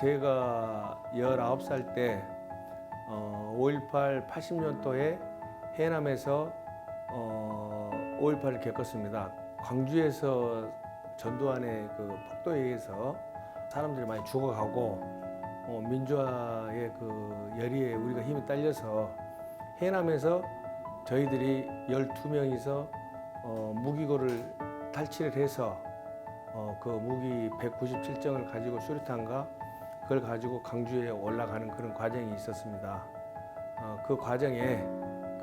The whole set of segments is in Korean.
제가 19살 때 어, 5.18 80년도에 해남에서 어, 5.18을 겪었습니다. 광주에서 전두환의 그 폭도에 의해서 사람들이 많이 죽어가고 어, 민주화의 그 열의에 우리가 힘이 딸려서 해남에서 저희들이 12명이서 어, 무기고를 탈취를 해서 어, 그 무기 197정을 가지고 수류탄과 그걸 가지고 강주에 올라가는 그런 과정이 있었습니다. 어, 그 과정에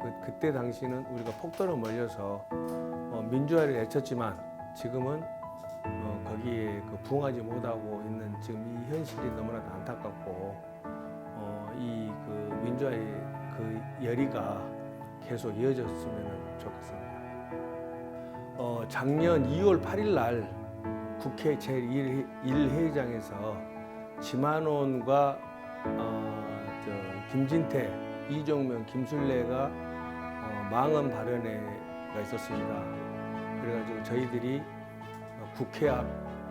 그, 그때 당시는 우리가 폭도로 몰려서 어, 민주화를 외쳤지만 지금은 어, 거기에 그 부응하지 못하고 있는 지금 이 현실이 너무나도 안타깝고 어, 이그 민주화의 그 열의가 계속 이어졌으면 좋겠습니다. 어, 작년 2월 8일 날 국회 제1회장에서 지만원과 어, 저 김진태, 이종명, 김술래가 어, 망언 발언회가 있었습니다. 그래가지고 저희들이 어, 국회 앞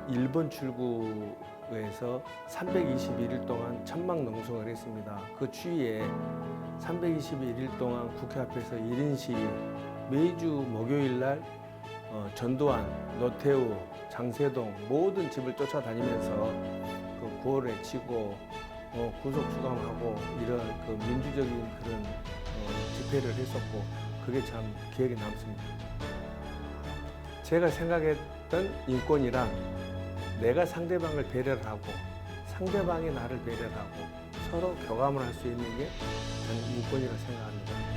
1번 출구에서 321일 동안 천막 농성을 했습니다. 그 추위에 321일 동안 국회 앞에서 1인 시위 매주 목요일 날 어, 전두환, 노태우, 장세동 모든 집을 쫓아다니면서 그 구호를 치고 어, 구속 수감하고 이런 그 민주적인 그런 어, 집회를 했었고 그게 참 기억에 남습니다. 제가 생각했던 인권이란 내가 상대방을 배려를 하고 상대방이 나를 배려를 하고 서로 교감을 할 수 있는 게 저는 인권이라고 생각합니다.